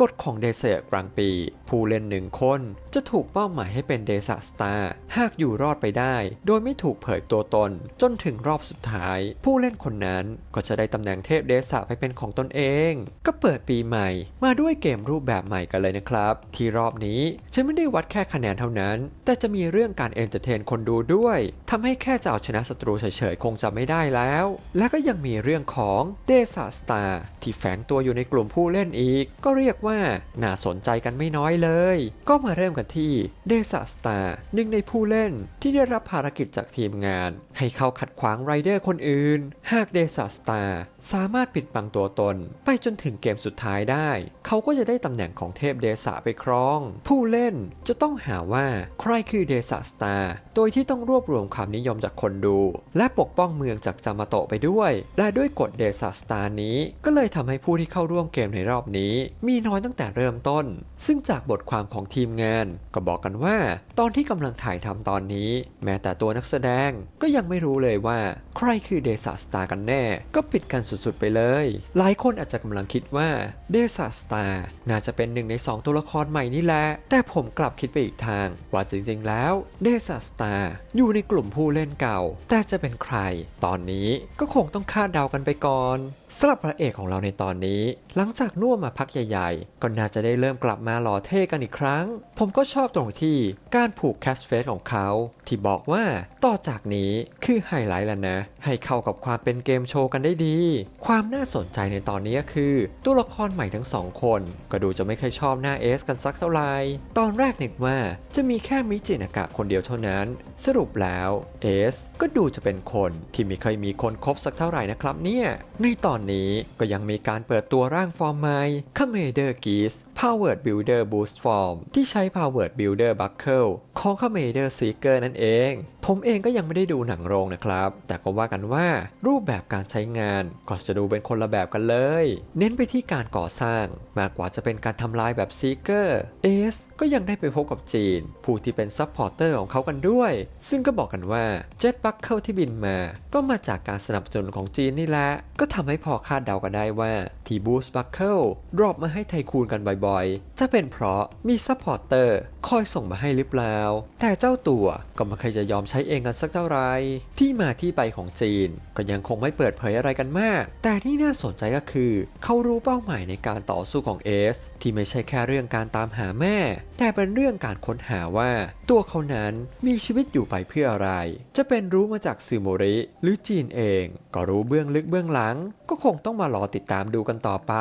กฎของเดซเ r กลางปี ผู้เล่นหนึ่งคน จะถูกเป้าหมายให้เป็นเดซ a สตาร์หากอยู่รอดไปได้ โดยไม่ถูกเผยตัวตน จนถึงรอบสุดท้าย ผู้เล่นคนนั้นก็จะได้ตำแหน่งเทพเดซไปเป็นของตนเอง ก็เปิดปีใหม่ มาด้วยเกมรูปแบบใหม่กันเลยนะครับ ที่รอบนี้จะไม่ได้วัดแค่คะแนนเท่านั้น แต่จะมีเรื่องการเอนเตอร์เทนคนดูด้วยทำให้แค่จะเอาชนะศัตรูเฉยๆคงจะไม่ได้แล้ว และก็ยังมีเรื่องของเดซ a สตาร์ที่แฝงตัวอยู่ในกลุ่มผู้เล่นอีก ก็เรียกว่าน่าสนใจกันไม่น้อยเลยก็มาเริ่มกันที่เดซ a สตาร์หนึ่งในผู้เล่นที่ได้รับภารกิจจากทีมงาน ให้เขาขัดขวางไรเดอร์คนอื่น หากเดซ a สตาร์สามารถปิดบังตัวตน ไปจนถึงเกมสุดท้ายได้ เขาก็จะได้ตำแหน่งของเทพเดซาไปครอง ผู้เล่นจะต้องหาว่าใครคือเดซ a สตาร์โดยที่ต้องรวบรวมความนิยมจากคนดู และปกป้องเมืองจากจามาโตะไปด้วย และด้วยกฎเดซ a สตาร์นี้ ก็เลยทำให้ผู้ที่เข้าร่วมเกมในรอบนี้ มีน้อยตั้งแต่เริ่มต้น ซึ่งจากบทความของทีมงาน ก็บอกกันว่า ตอนที่กำลังถ่ายทำตอนนี้ แม้แต่ตัวนักแสดงก็ยังไม่รู้เลยว่า ใครคือเดซ a สตากันแน่ ก็ปิดกันสุดๆไปเลย หลายคนอาจจะกำลังคิดว่าเดซ a สตาน่าจะเป็นหนึ่งในสองตัวละครใหม่นี่แหละ แต่ผมกลับคิดไปอีกทาง ว่าจริงๆแล้วเดซ a สตาอยู่ในกลุ่มผู้เล่นเก่า แต่จะเป็นใคร ตอนนี้ก็คงต้องคาดเดากันไปก่อนสำหรับพระเอกของเราในตอนนี้ หลังจากน่วมมาพักใหญ่ ๆ ก็น่าจะได้เริ่มกลับมาหล่อเทกันอีกครั้ง ผมก็ชอบตรงที่การผูกแคสเฟสของเขา ที่บอกว่าต่อจากนี้คือไฮไลท์แล้วนะ ให้เข้ากับความเป็นเกมโชว์กันได้ดี ความน่าสนใจในตอนนี้ก็คือ ตัวละครใหม่ทั้งสองคน ก็ดูจะไม่เคยชอบหน้าเอสกันสักเท่าไหร่ตอนแรกนึกว่าจะมีแค่มิจินากะคนเดียวเท่านั้น สรุปแล้วเอสก็ดูจะเป็นคนที่ไม่เคยมีคนคบสักเท่าไหร่นะครับเนี่ยในตอนนี้ก็ยังมีการเปิดตัวร่างฟอร์มใหม่ c o m m a n d e r Geese Powered Builder Boost Form ที่ใช้ Powered Builder Buckle ของ c o m m a n d e r Seeker นั่นเอง ผมเองก็ยังไม่ได้ดูหนังโรงนะครับ แต่ก็ว่ากันว่ารูปแบบการใช้งานก็จะดูเป็นคนละแบบกันเลย เน้นไปที่การก่อสร้าง มากกว่าจะเป็นการทำลายแบบ Seeker เอสก็ยังได้ไปพบกับจีน ผู้ที่เป็นซัพพอร์เตอร์ของเขากันด้วย ซึ่งก็บอกกันว่าเจ็ตบัคเคิลที่บินมา ก็มาจากการสนับสนุนของจีนนี่แหละก็ทำให้พอคาดเดากันได้ว่าที่บูสบัคเคิลดรอปมาให้ไทคูนกันบ่อยๆ จะเป็นเพราะมีซัพพอร์เตอร์คอยส่งมาให้หรือเปล่า แต่เจ้าตัวก็ไม่เคยจะยอมใช้เองกันสักเท่าไหรที่มาที่ไปของจีน ก็ยังคงไม่เปิดเผยอะไรกันมาก แต่ที่น่าสนใจก็คือ เขารู้เป้าหมายในการต่อสู้ของเอสที่ไม่ใช่แค่เรื่องการตามหาแม่แต่เป็นเรื่องการค้นหาว่า ตัวเขานั้นมีชีวิตอยู่ไปเพื่ออะไร จะเป็นรู้มาจากซูโมริหรือจีนเอง ก็รู้เบื้องลึกเบื้องหลัง ก็คงต้องมารอติดตามดูกันต่อไป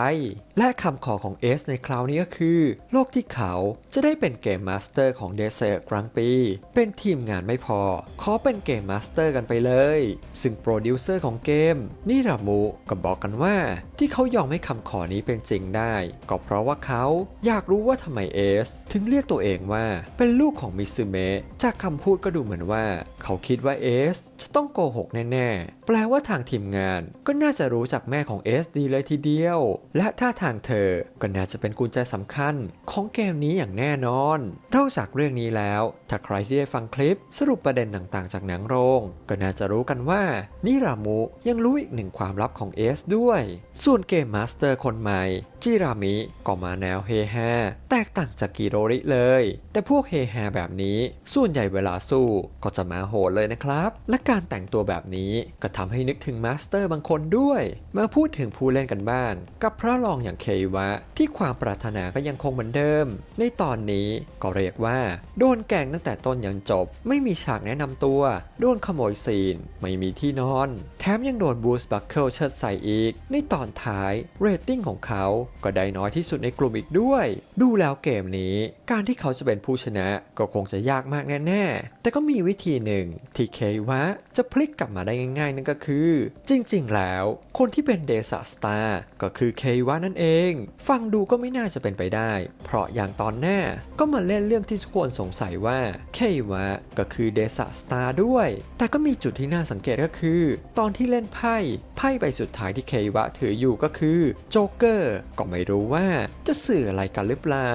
และคำขอของเอสในคราวนี้ก็คือ โลกที่เขาจะได้เป็นเกมมาสเตอร์ของเดซเซอร์กลางปี เป็นทีมงานไม่พอ ขอเป็นเกมมาสเตอร์กันไปเลย ซึ่งโปรดิวเซอร์ของเกมนิรามุก็บอกกันว่า ที่เขายอมให้คำขอนี้เป็นจริงได้ ก็เพราะว่าเขาอยากรู้ว่าทำไมเอสถึงเรียกตัวเองว่า เป็นลูกของมิซึเมะจากคำพูดก็ดูเหมือนว่า เขาคิดว่าเอสจะต้องโกหกแน่ๆ แปลว่าทางทีมงานก็น่าจะรู้จักแม่ของเอสดีเลยทีเดียว และถ้าทางเธอก็น่าจะเป็นกุญแจสำคัญของเกมนี้อย่างแน่นอนนอกจากเรื่องนี้แล้ว ถ้าใครที่ได้ฟังคลิปสรุปประเด็นต่างๆ จากหนังโรง ก็น่าจะรู้กันว่า นิรามุยังรู้อีกหนึ่งความลับของเอสด้วย ส่วนเกมมาสเตอร์คนใหม่จิรามิก็มาแนวเฮฮาแตกต่างจากกิโรริเลย แต่พวกเฮฮาแบบนี้ ส่วนใหญ่เวลาสู้ก็จะมาโหดเลยนะครับ และการแต่งตัวแบบนี้ก็ทำให้นึกถึงมาสเตอร์บางคนด้วย มาพูดถึงผู้เล่นกันบ้าง กับพระรองอย่างเควะ ที่ความปรารถนาก็ยังคงเหมือนเดิม ในตอนนี้ก็เรียกว่า โดนแกงตั้งแต่ต้นยันจบ ไม่มีฉากแนะนำตัว โดนขโมยซีน ไม่มีที่นอน แถมยังโดนบูสบัคเคิลเชิดใส่อีก ในตอนท้ายเรตติ้งของเขาก็ได้น้อยที่สุดในกลุ่มอีกด้วย ดูแล้วเกมนี้การที่เขาจะเป็นผู้ชนะก็คงจะยากมากแน่ๆ แต่ก็มีวิธีหนึ่งที่เควะจะพลิกกลับมาได้ง่ายๆ นั่นก็คือ จริงๆ แล้วคนที่เป็นเดซ a สตาร์ก็คือเควะนั่นเอง ฟังดูก็ไม่น่าจะเป็นไปได้ เพราะอย่างตอนหน้าก็มาเล่นเรื่องที่ทุกคนสงสัยว่าเควะก็คือเดซ a สตาร์ด้วย แต่ก็มีจุดที่น่าสังเกตก็คือ ตอนที่เล่นไพ่ไพ่ใบสุดท้ายที่เควะถืออยู่ก็คือโจ๊กเกอร์ก็ไม่รู้ว่าจะสื่ออะไรกันหรือเปล่า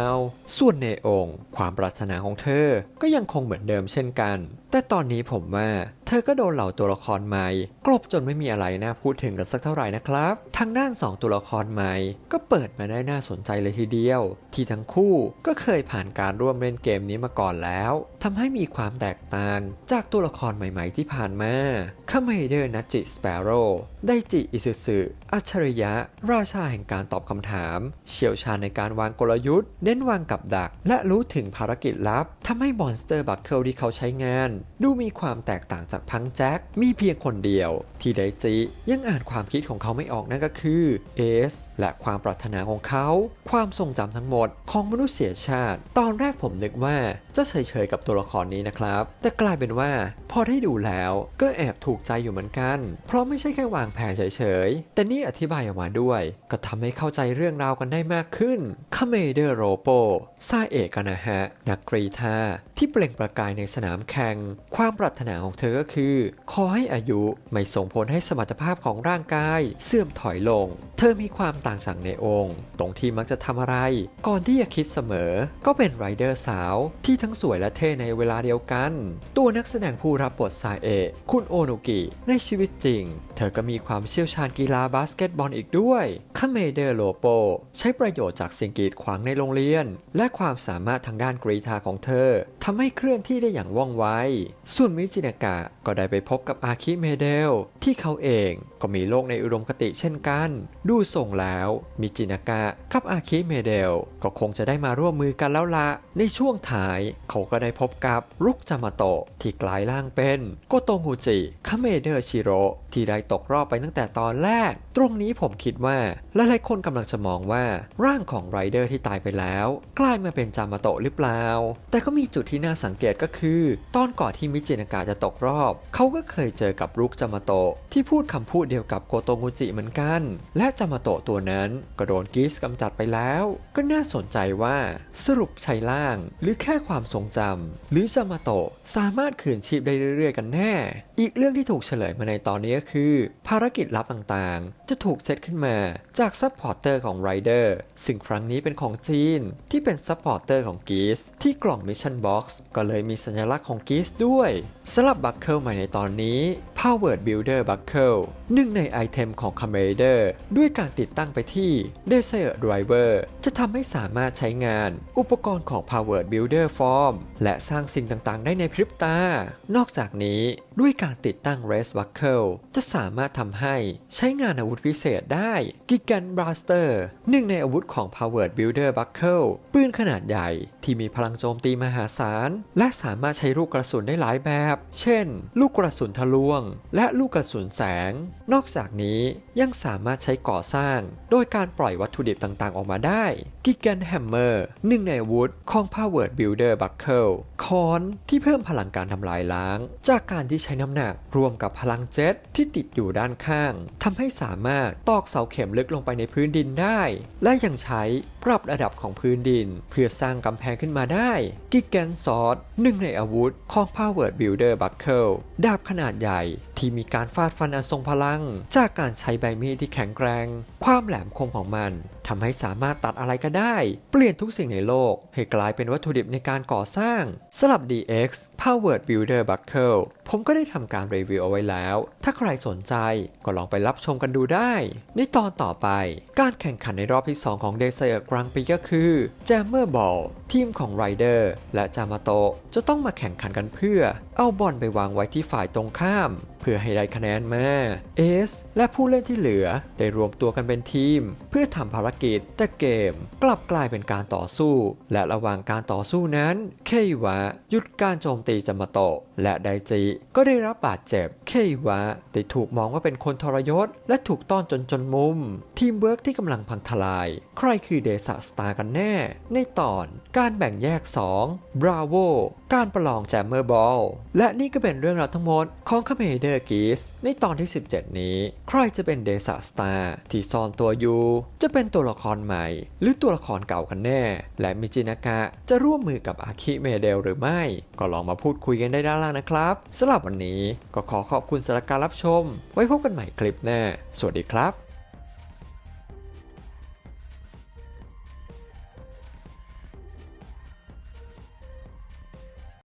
ส่วนในองค์ ความปรารถนาของเธอก็ยังคงเหมือนเดิมเช่นกันแต่ตอนนี้ผมว่าเธอก็โดนเหล่าตัวละครใหม่กลบจนไม่มีอะไรน่าพูดถึงกันสักเท่าไหร่นะครับ ทางด้านสองตัวละครใหม่ก็เปิดมาได้น่าสนใจเลยทีเดียว ที่ทั้งคู่ก็เคยผ่านการร่วมเล่นเกมนี้มาก่อนแล้วทำให้มีความแตกต่างจากตัวละครใหม่ ๆ ที่ผ่านมาคาเมเดอร์นัจิสเปโร่ไดจิอิซึสึอัจฉริยะ ราชาแห่งการตอบคำถาม เชี่ยวชาญในการวางกลยุทธ์เน้นวางกับดัก และรู้ถึงภารกิจลับทำให้มอนสเตอร์บัคเคิลที่เขาใช้งานดูมีความแตกต่างจากพังแจ็ค มีเพียงคนเดียว ที่ไดจิยังอ่านความคิดของเขาไม่ออกนั่นก็คือเอสและความปรารถนาของเขา ความทรงจำทั้งหมดของมนุษยชาติ ตอนแรกผมนึกว่าจะเฉยๆกับตัวละครนี้นะครับ แต่กลายเป็นว่า พอได้ดูแล้วก็แอบถูกใจอยู่เหมือนกัน เพราะไม่ใช่แค่วางแผนเฉยๆ แต่นี่อธิบายออกมาด้วย ก็ทำให้เข้าใจเรื่องราวกันได้มากขึ้นคาเมเดรโรโปซาเอกกันนะฮะนักกรีธา ที่เปล่งประกายในสนามแข่ง ความปรารถนาของเธอก็คือ ขอให้อายุไม่ส่งผลให้สมรรถภาพของร่างกาย เสื่อมถอยลง เธอมีความต่างจากในองค์ ตรงที่มักจะทำอะไร ก่อนที่จะคิดเสมอ ก็เป็นไรเดอร์สาวที่ทั้งสวยและเท่ในเวลาเดียวกัน ตัวนักแสดงผู้รับบทซาเอะคุณโอโนกิ ในชีวิตจริง เธอก็มีความเชี่ยวชาญกีฬาบาสเกตบอลอีกด้วยคาเมเดอร์โลโป ใช้ประโยชน์จากสิ่งกีดขวางในโรงเรียน และความสามารถทางด้านกรีธาของเธอททำให้เคลื่อนที่ได้อย่างว่องไว ส่วนมิจินากะก็ได้ไปพบกับอาคิเมเดล ที่เขาเองก็มีโลกในอุดมคติเช่นกัน ดูส่งแล้วมิจินากะกับอาคิเมเดล ก็คงจะได้มาร่วมมือกันแล้วละ ในช่วงท้ายเขาก็ได้พบกับรุกจามาโตะที่กลายร่างเป็นโกโตงูจิคาเมเดอร์ชิโร่ที่ได้ตกรอบไปตั้งแต่ตอนแรก ตรงนี้ผมคิดว่าหลายๆคนกำลังจะมองว่าร่างของไรเดอร์ที่ตายไปแล้ว กลายมาเป็นจามาโตะหรือเปล่า แต่ก็มีจุดที่น่าสังเกตก็คือ ตอนก่อนที่มิจินากะจะตกรอบ เขาก็เคยเจอกับรุกจามาโตะที่พูดคำพูดเดียวกับโกโตงูจิเหมือนกัน และจามาโตะตัวนั้นก็โดนกิสกำจัดไปแล้ว ก็น่าสนใจว่าสรุปใช้ล่าง หรือแค่ความทรงจำหรือจามาโตะสามารถคืนชีพได้เรื่อยๆ กันแน่ อีกเรื่องที่ถูกเฉลยมาในตอนนี้ก็คือ ภารกิจลับต่างๆ จะถูกเซตขึ้นมาจากซัพพอร์เตอร์ของไรเดอร์ซึ่งครั้งนี้เป็นของจีน ที่เป็นซัพพอร์เตอร์ของกีสที่กล่องมิชชั่นบ็อกซ์ก็เลยมีสัญลักษณ์ของกีสด้วยสำหรับบัคเคิลใหม่ในตอนนี้ Powered Builder Buckle หนึ่งในไอเทมของ c o m m a d e r ด้วยการติดตั้งไปที่ Desire Driver จะทำให้สามารถใช้งานอุปกรณ์ของ Powered Builder Form และสร้างสิ่งต่างๆ ได้ในพริบตา นอกจากนี้ด้วยการติดตั้ง Race Buckle จะสามารถทำให้ใช้งานอาวุธพิเศษได้ Gigan Blaster หนึ่งในอาวุธของ Powered Builder Buckle ปืนขนาดใหญ่ที่มีพลังโจมตีมหาศาล และสามารถใช้ลูกกระสุนได้หลายแบบ เช่น ลูกกระสุนทะลวงและลูกกระสุนแสง นอกจากนี้ยังสามารถใช้ก่อสร้าง โดยการปล่อยวัตถุดิบต่างๆ ออกมาได้กิก a นแฮมเมอร์หนึ่งในอาวุธของ Powered Builder Buckle ค้อนที่เพิ่มพลังการทำลายล้าง จากการที่ใช้น้ำหนักรวมกับพลังเจ็ตที่ติดอยู่ด้านข้างทำให้สามารถตอกเสาเข็มลึกลงไปในพื้นดินได้ และยังใช้ปรับระดับของพื้นดิน เพื่อสร้างกำแพงขึ้นมาได้กิกแกนซอสหนึ่งในอาวุธของ Powered Builder Buckle ดาบขนาดใหญ่ที่มีการฟาดฟันอันทรงพลัง จากการใช้ใบมีดที่แข็งแกร่ง ความแหลมคมของมัน ทำให้สามารถตัดอะไรก็ได้ เปลี่ยนทุกสิ่งในโลก ให้กลายเป็นวัตถุดิบในการก่อสร้างสำหรับ DX Powered Builder Buckle ผมก็ได้ทำการรีวิวเอาไว้แล้ว ถ้าใครสนใจก็ลองไปรับชมกันดูได้ ในตอนต่อไป การแข่งขันในรอบที่ 2 ของ d e s e r t Grand Prix ก็คือ Jammer Ball ทีมของ Rider และจามาโตะจะต้องมาแข่งขันกันเพื่อ เอาบอลไปวางไว้ที่ฝ่ายตรงข้าม เพื่อให้ได้คะแนนมาเอสและผู้เล่นที่เหลือได้รวมตัวกันเป็นทีม เพื่อทำภารกิจ แต่เกมกลับกลายเป็นการต่อสู้ และระหว่างการต่อสู้นั้น เคยวะหยุดการโจมตีจามาโตะ และไดจิก็ได้รับบาดเจ็บ เคยวะได้ถูกมองว่าเป็นคนทรยศ และถูกต้อนจนจนมุม ทีมเวิร์กที่กำลังพังทลาย ใครคือเดซ a สตาร์กันแน่ ในตอนการแบ่งแยก2 Bravo การประลองแจมเมอร์บอล และนี่ก็เป็นเรื่องราวทั้งหมดของคาเมเดอร์กีสในตอนที่ 17 นี้ ใครจะเป็นเดซ a สตาร์ที่ซ่อนตัวอยู่ จะเป็นตัวละครใหม่ หรือตัวละครเก่ากันแน่ และมิจินากะจะร่วมมือกับอาคิเมเดลหรือไม่ ก็ลองมาพูดคุยกันได้ด้านล่างนะครับสำหรับวันนี้ก็ขอขอบคุณสำหรับการรับชม ไว้พบกันใหม่คลิปหน้า สวัสดีครับ